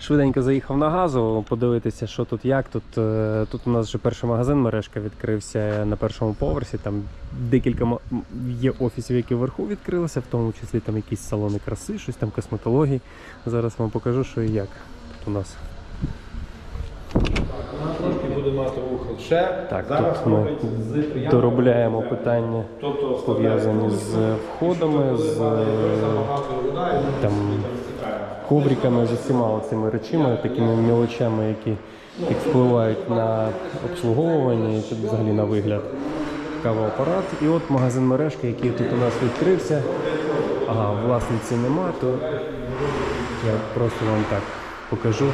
Швиденько заїхав на газу, подивитися, що тут як. Тут, е, тут у нас вже перший магазин мережка відкрився на першому поверсі. Там декілька є офісів, які вверху відкрилися, в тому числі там якісь салони краси, щось там косметології. Зараз вам покажу, що і як тут у нас. Трошки буде мати вухо ще. Так, Зараз тут ми з доробляємо питання, Тобто пов'язані з входами, з там ковриками, з усіма цими речами, такими мілочами, які, впливають на обслуговування і взагалі на вигляд кавоапарат. І от магазин мережка, який тут у нас відкрився. Ага, власниці нема, то я просто вам так покажу,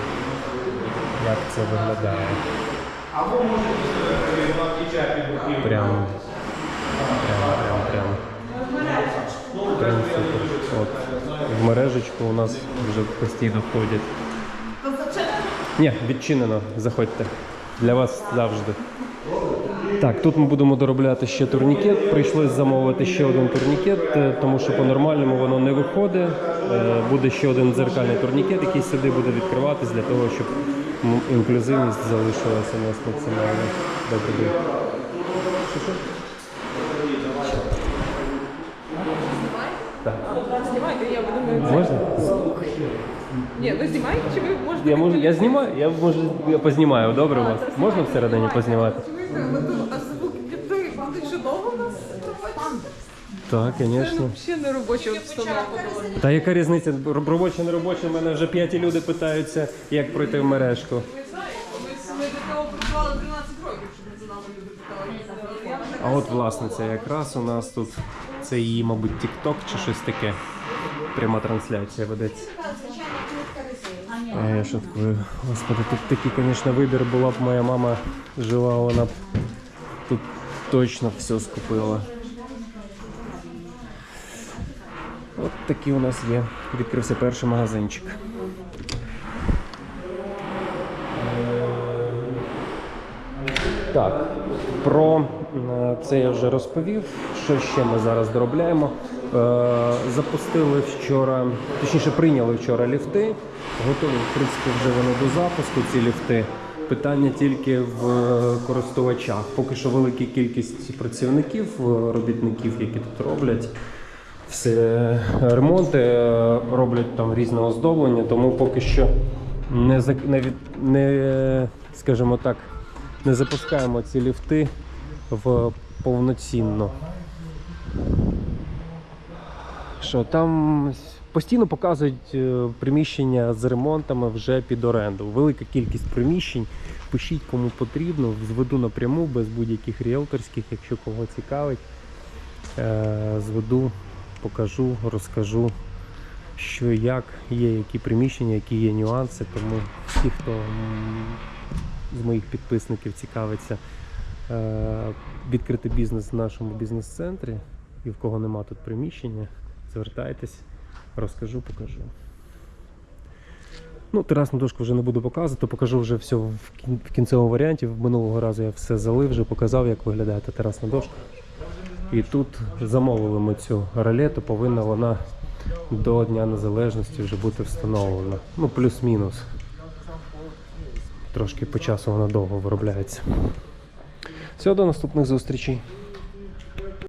як це виглядає. Або Прямо. Прямо, прямо, прямо. Прямо супер. От. В у нас вже постійно входять. Ні, відчинено, заходьте. Для вас завжди. Так, тут ми будемо доробляти ще турнікет. Прийшлось замовити ще один турнікет, е, тому що по-нормальному воно не виходить. Е, Буде ще один дзеркальний турнікет, який сюди буде відкриватись для того, щоб інклюзивність залишилася у нас максимально. Добрий Так. Знімайте, я. Можна? Ні, ви знімаєте чи ви можете... Я можу, я знімаю, я можу, я познімаю, добре у вас. Можна всередині познімати? А звук у нас? Так, Це звісно. взагалі не робоча обстановка. Та яка різниця? Роб- Робоче, не робоче, мене вже п'яті люди питаються, як пройти в мережку. Ми знаємо, ми, ми до того працювали 13 років, щоб ми за нами люди питали. А от власниця якраз у нас тут це її, мабуть, TikTok чи щось таке. Пряма трансляція ведеться. А я шуткую. Господи, тут такий, звісно, вибір була б моя мама жила, вона б тут точно все скупила. От такий у нас є. Відкрився перший магазинчик. Так, про це я вже розповів. Що ще ми зараз доробляємо? Е, Запустили вчора, точніше прийняли вчора ліфти. Готові, в принципі, вже вони до запуску, ці ліфти. Питання тільки в е, користувачах. Поки що велика кількість працівників, е, робітників, які тут роблять. Все ремонти е, роблять там різне оздоблення, тому поки що не, не, не скажімо так, не запускаємо ці ліфти в повноцінно. Що там постійно показують е, приміщення з ремонтами вже під оренду. Велика кількість приміщень. Пишіть кому потрібно, зведу напряму без будь-яких ріелторських, якщо кого цікавить. Е, Зведу, покажу, розкажу, що як, є які приміщення, які є нюанси. Тому всі, хто з моїх підписників цікавиться відкрити бізнес в нашому бізнес-центрі і в кого нема тут приміщення, звертайтесь, розкажу, покажу. Ну, терасну дошку вже не буду показувати, покажу вже все в кінцевому варіанті. Минулого разу я все залив, вже показав, як виглядає та терасна дошка. І тут замовили ми цю ролету, повинна вона до Дня Незалежності вже бути встановлена. Ну, плюс-мінус. Трошки по часу вона довго виробляється. Все, до наступних зустрічей.